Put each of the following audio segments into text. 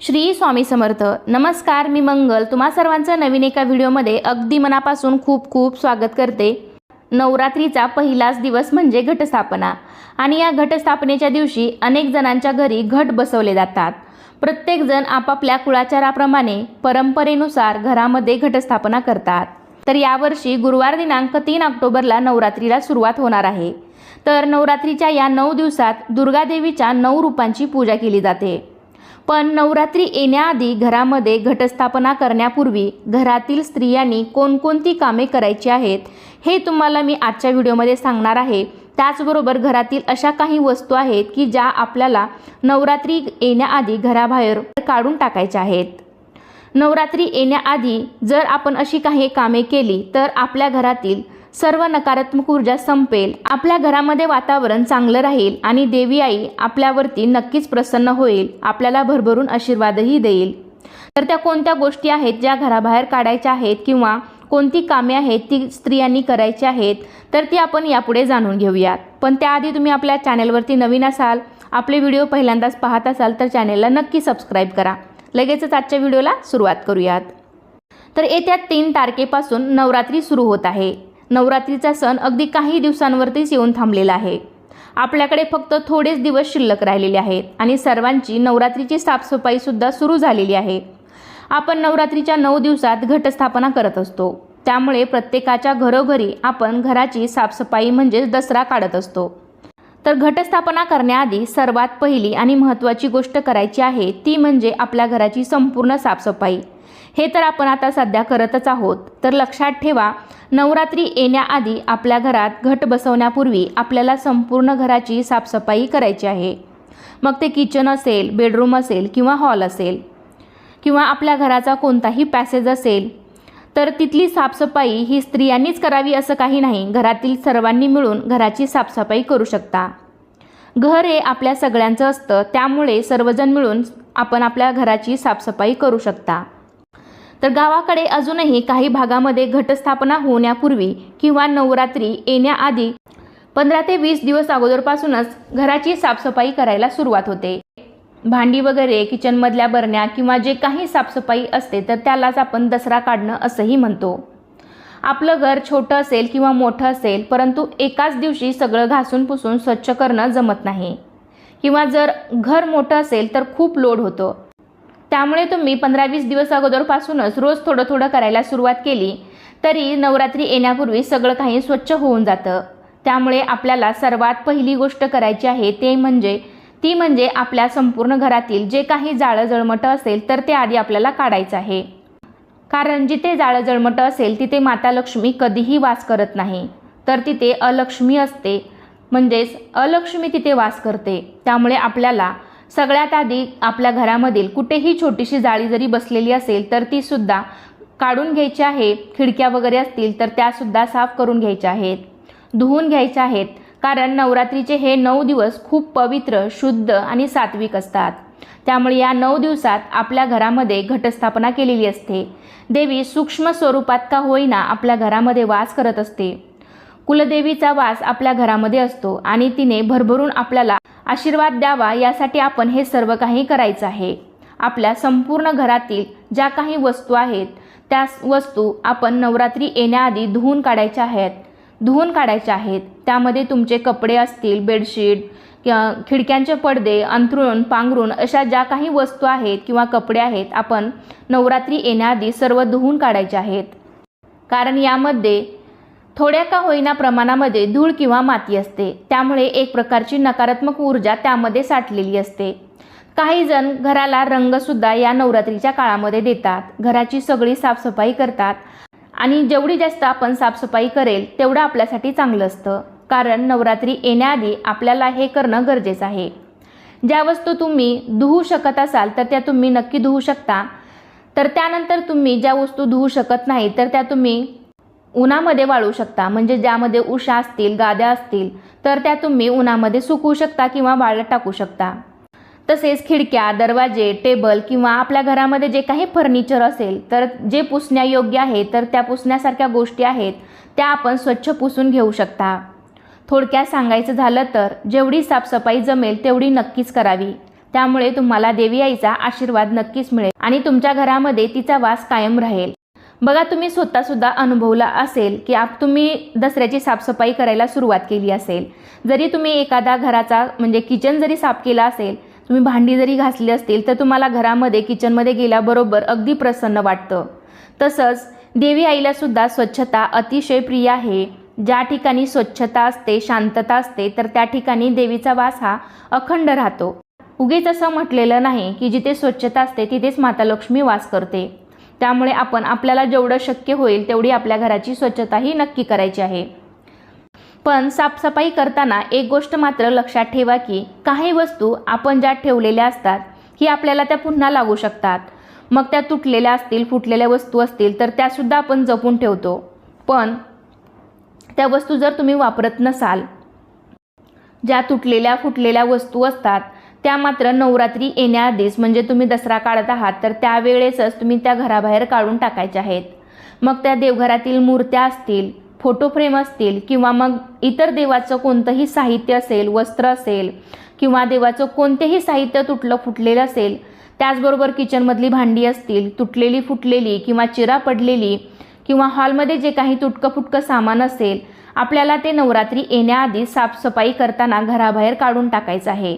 श्री स्वामी समर्थ. नमस्कार मी मंगल. तुम्हा सर्वांचं नवीन एका व्हिडिओमध्ये अगदी मनापासून खूप खूप स्वागत करते. नवरात्रीचा पहिलाच दिवस म्हणजे घटस्थापना. आणि या घटस्थापनेच्या दिवशी अनेक जणांच्या घरी घट बसवले जातात. प्रत्येकजण आपापल्या कुळाचाराप्रमाणे परंपरेनुसार घरामध्ये घटस्थापना करतात. तर यावर्षी गुरुवार दिनांक तीन ऑक्टोबरला नवरात्रीला सुरुवात होणार आहे. तर नवरात्रीच्या या नऊ दिवसात दुर्गादेवीच्या नऊ रूपांची पूजा केली जाते. पण नवरात्री येण्याआधी घरामध्ये घटस्थापना करण्यापूर्वी घरातील स्त्रियांनी कोणकोणती कामे करायची आहेत हे तुम्हाला मी आजच्या व्हिडिओमध्ये सांगणार आहे. त्याचबरोबर घरातील अशा काही वस्तू आहेत की ज्या आपल्याला नवरात्री येण्याआधी घराबाहेर काढून टाकायच्या आहेत. नवरात्री येण्याआधी जर आपण अशी काही कामे केली तर आपल्या घरातील सर्व नकारात्मक ऊर्जा संपेल. आपल्या घरामध्ये वातावरण चांगलं राहील आणि देवी आई आपल्यावरती नक्कीच प्रसन्न होईल. आपल्याला भरभरून आशीर्वादही देईल. तर त्या कोणत्या गोष्टी आहेत ज्या घराबाहेर काढायच्या आहेत किंवा कोणती कामे आहेत ती स्त्रियांनी करायची आहेत तर ती आपण यापुढे जाणून घेऊयात. पण त्याआधी तुम्ही आपल्या चॅनेलवरती नवीन असाल आपले व्हिडिओ पहिल्यांदाच पाहत असाल तर चॅनेलला नक्की सबस्क्राईब करा. लगेचच आजच्या व्हिडिओला सुरुवात करूयात. तर येत्या तीन तारखेपासून नवरात्री सुरू होत आहे. नवरात्रीचा सण अगदी काही दिवसांवरतीच येऊन थांबलेला आहे. आपल्याकडे फक्त थोडेच दिवस शिल्लक राहिलेले आहेत आणि सर्वांची नवरात्रीची साफसफाईसुद्धा सुरू झालेली आहे. आपण नवरात्रीच्या नऊ दिवसात घटस्थापना करत असतो. त्यामुळे प्रत्येकाच्या घरोघरी आपण घराची साफसफाई म्हणजेच दसरा काढत असतो. तर घटस्थापना करण्याआधी सर्वात पहिली आणि महत्त्वाची गोष्ट करायची आहे ती म्हणजे आपल्या घराची संपूर्ण साफसफाई. हे तर आपण आता सध्या करतच आहोत. तर लक्षात ठेवा नवरात्री येण्याआधी आपल्या घरात घट बसवण्यापूर्वी आपल्याला संपूर्ण घराची साफसफाई करायची आहे. मग ते किचन असेल बेडरूम असेल किंवा हॉल असेल किंवा आपल्या घराचा कोणताही पॅसेज असेल तर तिथली साफसफाई ही स्त्रियांनीच करावी असं काही नाही. घरातील सर्वांनी मिळून घराची साफसफाई करू शकता. घर हे आपल्या सगळ्यांचं असतं त्यामुळे सर्वजण मिळून आपण आपल्या घराची साफसफाई करू शकता. तर गावाकडे अजूनही काही भागामध्ये घटस्थापना होण्यापूर्वी किंवा नवरात्री येण्याआधी पंधरा ते वीस दिवस अगोदरपासूनच घराची साफसफाई करायला सुरुवात होते. भांडी वगैरे किचनमधल्या बरण्या किंवा जे काही साफसफाई असते तर त्यालाच आपण दसरा काढणं असंही म्हणतो. आपलं घर छोटं असेल किंवा मोठं असेल परंतु एकाच दिवशी सगळं घासून पुसून स्वच्छ करणं जमत नाही. किंवा जर घर मोठं असेल तर खूप लोड होतं. त्यामुळे तुम्ही पंधरा वीस दिवस अगोदरपासूनच रोज थोडं थोडं करायला सुरुवात केली. तरी नवरात्री येण्यापूर्वी सगळं काही स्वच्छ होऊन जातं. त्यामुळे आपल्याला सर्वात पहिली गोष्ट करायची आहे ते म्हणजे ती म्हणजे आपल्या संपूर्ण घरातील जे काही जाळं जळमटं असेल तर ते आधी आपल्याला काढायचं आहे. कारण जिथे जाळं जळमटं असेल तिथे माता लक्ष्मी कधीही वास करत नाही. तर तिथे अलक्ष्मी असते. म्हणजेच अलक्ष्मी तिथे वास करते. त्यामुळे आपल्याला सगळ्यात आधी आपल्या घरामधील कुठेही छोटीशी जाळी जरी बसलेली असेल तर ती सुद्धा काढून घ्यायची आहे. खिडक्या वगैरे असतील तर त्यासुद्धा साफ करून घ्यायच्या आहेत. धुवून घ्यायच्या आहेत कारण नवरात्रीचे हे नऊ दिवस खूप पवित्र शुद्ध आणि सात्विक असतात. त्यामुळे या नऊ दिवसात आपल्या घरामध्ये घटस्थापना केलेली असते. देवी सूक्ष्म स्वरूपात का होईना आपल्या घरामध्ये वास करत असते. कुलदेवीचा वास आपल्या घरामध्ये असतो आणि तिने भरभरून आपल्याला आशीर्वाद द्यावा यासाठी आपण हे सर्व काही करायचं आहे. आपल्या संपूर्ण घरातील ज्या काही वस्तू आहेत त्या वस्तू आपण नवरात्री येण्याआधी धुवून काढायच्या आहेत. धुवून काढायच्या आहेत. त्यामध्ये तुमचे कपडे असतील बेडशीट किंवा खिडक्यांचे पडदे अंथरुण पांघरुण अशा ज्या काही वस्तू आहेत किंवा कपडे आहेत आपण नवरात्री येण्याआधी सर्व धुवून काढायचे आहेत. कारण यामध्ये थोड्या का होईना प्रमाणामध्ये धूळ किंवा माती असते. त्यामुळे एक प्रकारची नकारात्मक ऊर्जा त्यामध्ये साठलेली असते. काही जण घराला रंगसुद्धा या नवरात्रीच्या काळामध्ये देतात. घराची सगळी साफसफाई करतात. आणि जेवढी जास्त आपण साफसफाई करेल तेवढं आपल्यासाठी चांगलं असतं. कारण नवरात्री येण्याआधी आपल्याला हे करणं गरजेचं आहे. ज्या वस्तू तुम्ही धुवू शकत असाल तर त्या तुम्ही नक्की धुवू शकता. तर त्यानंतर तुम्ही ज्या वस्तू धुवू शकत नाही तर त्या तुम्ही उन्हामध्ये वाळू शकता. म्हणजे ज्यामध्ये उषा असतील गाद्या असतील तर त्या तुम्ही उन्हामध्ये सुकवू शकता किंवा वाळत टाकू शकता. तसेच खिडक्या दरवाजे टेबल किंवा आपल्या घरामध्ये जे काही फर्निचर असेल तर जे पुसण्यायोग्य आहे तर त्या पुसण्यासारख्या गोष्टी आहेत त्या आपण स्वच्छ पुसून घेऊ शकता. थोडक्यात सांगायचं झालं तर जेवढी साफसफाई जमेल तेवढी नक्कीच करावी. त्यामुळे तुम्हाला देवी आईचा आशीर्वाद नक्कीच मिळेल आणि तुमच्या घरामध्ये तिचा वास कायम राहील. बघा तुम्ही स्वतःसुद्धा अनुभवला असेल की आप तुम्ही दसऱ्याची साफसफाई करायला सुरुवात केली असेल. जरी तुम्ही एखादा घराचा म्हणजे किचन जरी साफ केला असेल तुम्ही भांडी जरी घासली असतील तर तुम्हाला घरामध्ये किचनमध्ये गेल्याबरोबर अगदी प्रसन्न वाटतं. तसंच देवी आईला सुद्धा स्वच्छता अतिशय प्रिय आहे. ज्या ठिकाणी स्वच्छता असते शांतता असते तर त्या ठिकाणी देवीचा वास हा अखंड राहतो. उगीच असं म्हटलेलं नाही की जिथे स्वच्छता असते तिथेच माता लक्ष्मी वास करते. त्यामुळे आपण आपल्याला जेवढं शक्य होईल तेवढी आपल्या घराची स्वच्छताही नक्की करायची आहे. पण साफसफाई करताना एक गोष्ट मात्र लक्षात ठेवा की काही वस्तू आपण ज्या ठेवलेल्या असतात ही आपल्याला त्या पुन्हा लागू शकतात. मग त्या तुटलेल्या असतील फुटलेल्या वस्तू असतील तर त्यासुद्धा आपण जपून ठेवतो. पण त्या वस्तू जर तुम्ही वापरत नसाल ज्या तुटलेल्या फुटलेल्या वस्तू असतात त्या मात्र नवरात्री येण्याआधीच म्हणजे तुम्ही दसरा काढत आहात तर त्यावेळेसच तुम्ही त्या घराबाहेर काढून टाकायच्या आहेत. मग त्या देवघरातील मूर्त्या असतील फोटो फ्रेम असतील किंवा मग इतर देवाचं कोणतंही साहित्य असेल वस्त्र असेल किंवा देवाचं कोणतेही साहित्य तुटलं फुटलेलं असेल त्याचबरोबर किचनमधली भांडी असतील तुटलेली फुटलेली किंवा चिरा पडलेली किंवा हॉलमध्ये जे काही तुटकं फुटकं सामान असेल आपल्याला ते नवरात्री येण्याआधी साफसफाई करताना घराबाहेर काढून टाकायचं आहे.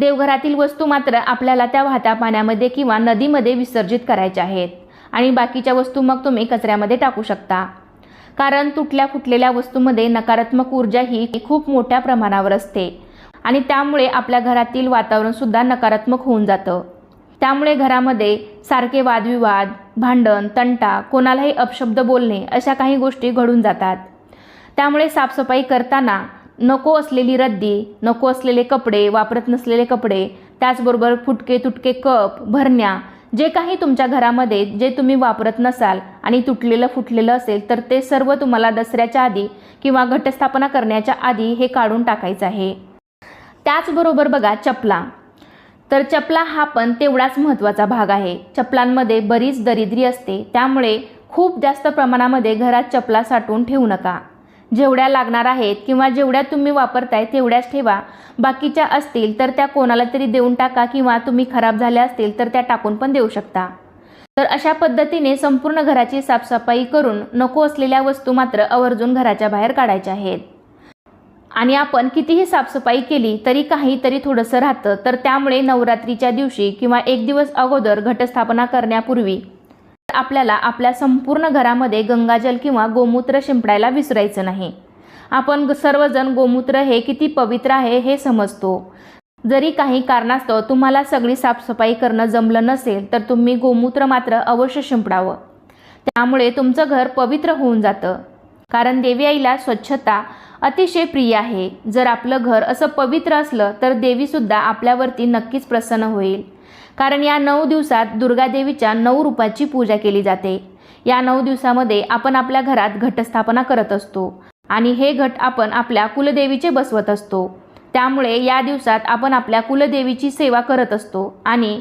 देवघरातील वस्तू मात्र आपल्याला त्या वाहत्या पाण्यामध्ये किंवा नदीमध्ये विसर्जित करायच्या आहेत. आणि बाकीच्या वस्तू मग तुम्ही कचऱ्यामध्ये टाकू शकता. कारण तुटल्या फुटलेल्या वस्तूमध्ये नकारात्मक ऊर्जा ही खूप मोठ्या प्रमाणावर असते. आणि त्यामुळे आपल्या घरातील वातावरणसुद्धा नकारात्मक होऊन जातं. त्यामुळे घरामध्ये सारखे वादविवाद भांडण तंटा कोणालाही अपशब्द बोलणे अशा काही गोष्टी घडून जातात. त्यामुळे साफसफाई करताना नको असलेली रद्दी नको असलेले कपडे वापरत नसलेले कपडे त्याचबरोबर फुटके तुटके कप भरण्या जे काही तुमच्या घरामध्ये जे तुम्ही वापरत नसाल आणि तुटलेलं फुटलेलं असेल तर ते सर्व तुम्हाला दसऱ्याच्या आधी किंवा घटस्थापना करण्याच्या आधी हे काढून टाकायचं आहे. त्याचबरोबर बघा चपला. तर चपला हा पण तेवढाच महत्त्वाचा भाग आहे. चपलांमध्ये बरीच दरिद्री असते त्यामुळे खूप जास्त प्रमाणामध्ये घरात चपला साठवून ठेवू नका. जेवढ्या लागणार आहेत किंवा जेवढ्या तुम्ही वापरताय तेवढ्याच ठेवा. बाकीच्या असतील तर त्या कोणाला तरी देऊन टाका किंवा तुम्ही खराब झाल्या असतील तर त्या टाकून पण देऊ शकता. तर अशा पद्धतीने संपूर्ण घराची साफसफाई करून नको असलेल्या वस्तू मात्र आवर्जून घराच्या बाहेर काढायच्या आहेत. आणि आपण कितीही साफसफाई केली तरी काहीतरी थोडंसं राहतं. तर त्यामुळे नवरात्रीच्या दिवशी किंवा एक दिवस अगोदर घटस्थापना करण्यापूर्वी आपल्याला आपल्या संपूर्ण घरामध्ये गंगाजल किंवा गोमूत्र शिंपडायला विसरायचं नाही. आपण सर्वजण गोमूत्र हे किती पवित्र आहे हे समजतो. जरी काही कारणास्तव तुम्हाला सगळी साफसफाई करणं जमलं नसेल तर तुम्ही गोमूत्र मात्र अवश्य शिंपडावं. त्यामुळे तुमचं घर पवित्र होऊन जातं. कारण देवी आईला स्वच्छता अतिशय प्रिय आहे. जर आपलं घर असं पवित्र असलं तर देवीसुद्धा आपल्यावरती नक्कीच प्रसन्न होईल. कारण या नऊ दिवसात दुर्गादेवीच्या नऊ रूपाची पूजा केली जाते. या नऊ दिवसामध्ये आपण आपल्या घरात घटस्थापना करत असतो आणि हे घट आपण आपल्या कुलदेवीचे बसवत असतो. त्यामुळे या दिवसात आपण आपल्या कुलदेवीची सेवा करत असतो आणि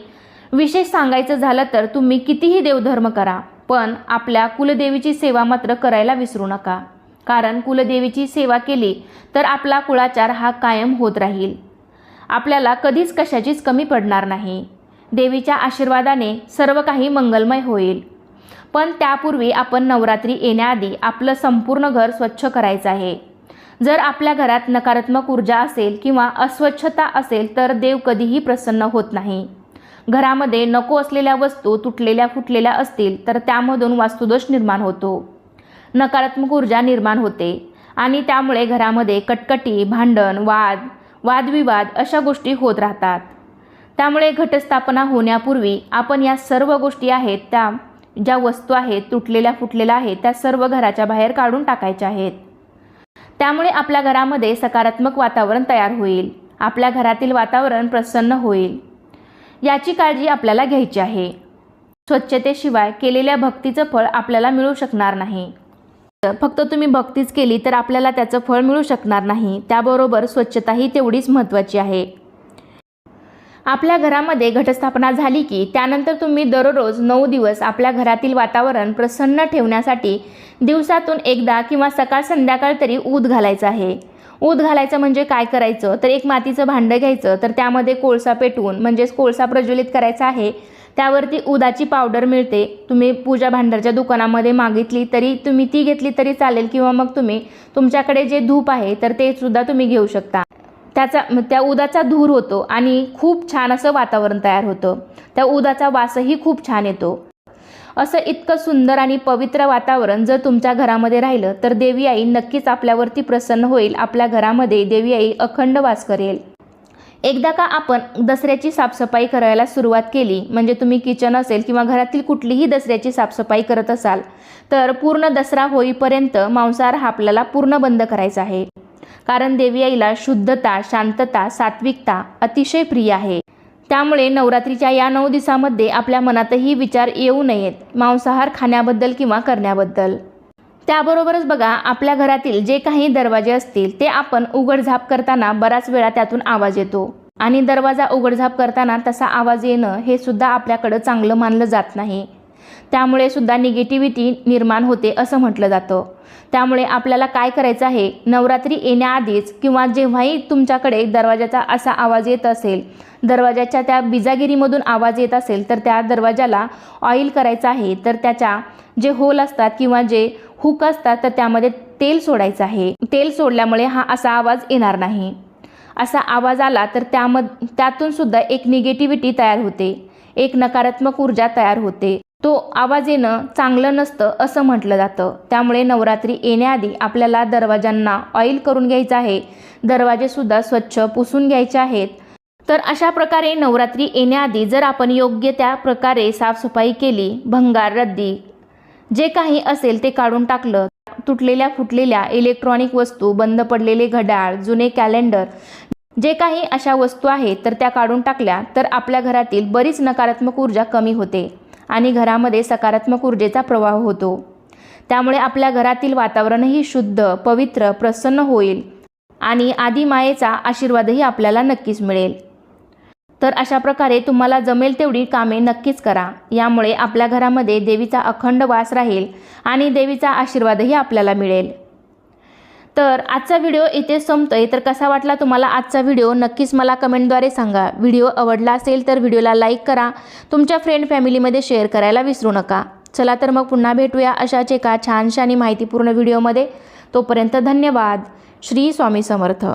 विशेष सांगायचं झालं तर तुम्ही कितीही देवधर्म करा पण आपल्या कुलदेवीची सेवा मात्र करायला विसरू नका. कारण कुलदेवीची सेवा केली तर आपला कुळाचार हा कायम होत राहील. आपल्याला कधीच कशाचीच कमी पडणार नाही. देवीच्या आशीर्वादाने सर्व काही मंगलमय होईल. पण त्यापूर्वी आपण नवरात्री येण्याआधी आपलं संपूर्ण घर स्वच्छ करायचं आहे. जर आपल्या घरात नकारात्मक ऊर्जा असेल किंवा अस्वच्छता असेल तर देव कधीही प्रसन्न होत नाही. घरामध्ये नको असलेल्या वस्तू तुटलेल्या फुटलेल्या असतील तर त्यामधून वास्तुदोष निर्माण होतो. नकारात्मक ऊर्जा निर्माण होते आणि त्यामुळे घरामध्ये कटकटी भांडण वाद वादविवाद अशा गोष्टी होत राहतात. त्यामुळे घटस्थापना होण्यापूर्वी आपण या सर्व गोष्टी आहेत त्या ज्या वस्तू आहेत तुटलेल्या फुटलेल्या आहेत त्या सर्व घराच्या बाहेर काढून टाकायच्या आहेत. त्यामुळे आपल्या घरामध्ये सकारात्मक वातावरण तयार होईल. आपल्या घरातील वातावरण प्रसन्न होईल. याची काळजी आपल्याला घ्यायची आहे. स्वच्छतेशिवाय केलेल्या भक्तीचं फळ आपल्याला मिळू शकणार नाही. फक्त तुम्ही भक्तीच केली तर आपल्याला त्याचं फळ मिळू शकणार नाही. त्याबरोबर स्वच्छताही तेवढीच महत्त्वाची आहे. आपल्या घरामध्ये घटस्थापना झाली की त्यानंतर तुम्ही दररोज नऊ दिवस आपल्या घरातील वातावरण प्रसन्न ठेवण्यासाठी दिवसातून एकदा किंवा सकाळ संध्याकाळ तरी ऊद घालायचं आहे. ऊद घालायचं म्हणजे काय करायचं? तर एक मातीचं भांडं घ्यायचं तर त्यामध्ये कोळसा पेटवून म्हणजेच कोळसा प्रज्वलित करायचा आहे. त्यावरती उदाची पावडर मिळते. तुम्ही पूजा भांडारच्या दुकानामध्ये मागितली तरी तुम्ही ती घेतली तरी चालेल किंवा मग तुम्ही तुमच्याकडे जे धूप आहे तर ते सुद्धा तुम्ही घेऊ शकता. त्याचा त्या उदाचा धूर होतो आणि खूप छान असं वातावरण तयार होतं. त्या उदाचा वासही खूप छान येतो. असं इतकं सुंदर आणि पवित्र वातावरण जर तुमच्या घरामध्ये राहिलं तर देवी आई नक्कीच आपल्यावरती प्रसन्न होईल आपल्या घरामध्ये देवी आई अखंड वास करेल. एकदा का आपण दसऱ्याची साफसफाई करायला सुरुवात केली म्हणजे तुम्ही किचन असेल किंवा घरातील कुठलीही दसऱ्याची साफसफाई करत असाल तर पूर्ण दसरा होईपर्यंत मांसाहार हा आपल्याला पूर्ण बंद करायचा आहे. कारण देवी आईला शुद्धता शांतता सात्विकता अतिशय प्रिय आहे. त्यामुळे नवरात्रीच्या या नऊ दिवसामध्ये आपल्या मनातही विचार येऊ नयेत मांसाहार खाण्याबद्दल किंवा करण्याबद्दल. त्याबरोबरच बघा आपल्या घरातील जे काही दरवाजे असतील ते आपण उघडझाप करताना बराच वेळा त्यातून आवाज येतो. आणि दरवाजा उघडझाप करताना तसा आवाज येणं हे सुद्धा आपल्याकडं चांगलं मानलं जात नाही. त्यामुळे सुद्धा निगेटिव्हिटी निर्माण होते असं म्हटलं जातं. त्यामुळे आपल्याला काय करायचं आहे? नवरात्री येण्याआधीच किंवा जेव्हाही तुमच्याकडे दरवाजाचा असा आवाज येत असेल दरवाजाच्या त्या बिजागिरीमधून आवाज येत असेल तर त्या दरवाजाला ऑइल करायचं आहे तर त्याच्या जे होल असतात किंवा जे हुक असतात तर त्यामध्ये तेल सोडायचं आहे. तेल सोडल्यामुळे हा असा आवाज येणार नाही. असा आवाज आला तर त्यामध त्यातून सुद्धा एक निगेटिव्हिटी तयार होते. एक नकारात्मक ऊर्जा तयार होते. आवाज येणं चांगलं नसतं असं म्हटलं जातं. त्यामुळे नवरात्री येण्याआधी आपल्याला दरवाजांना ऑइल करून घ्यायचं आहे. दरवाजेसुद्धा स्वच्छ पुसून घ्यायचे आहेत. तर अशा प्रकारे नवरात्री येण्याआधी जर आपण योग्य त्या प्रकारे साफसफाई केली भंगार रद्दी जे काही असेल ते काढून टाकलं तुटलेल्या फुटलेल्या इलेक्ट्रॉनिक वस्तू बंद पडलेले घड्याळ जुने कॅलेंडर जे काही अशा वस्तू आहेत तर त्या काढून टाकल्या तर आपल्या घरातील बरीच नकारात्मक ऊर्जा कमी होते. आणि घरामध्ये सकारात्मक ऊर्जेचा प्रवाह होतो. त्यामुळे आपल्या घरातील वातावरणही शुद्ध पवित्र प्रसन्न होईल आणि आदिमायेचा आशीर्वादही आपल्याला नक्कीच मिळेल. तर अशा प्रकारे तुम्हाला जमेल तेवढी कामे नक्कीच करा. यामुळे आपल्या घरामध्ये देवीचा अखंड वास राहील आणि देवीचा आशीर्वादही आपल्याला मिळेल. तर आजचा व्हिडिओ इथे संपतोय. तर कसा वाटला तुम्हाला आजचा व्हिडिओ नक्कीच मला कमेंटद्वारे सांगा. व्हिडिओ आवडला असेल तर व्हिडिओला लाईक करा. तुमच्या फ्रेंड फॅमिलीमध्ये शेअर करायला विसरू नका. चला तर मग पुन्हा भेटूया अशाच एका छानशा आणि माहितीपूर्ण व्हिडिओमध्ये तोपर्यंत धन्यवाद. श्री स्वामी समर्थ.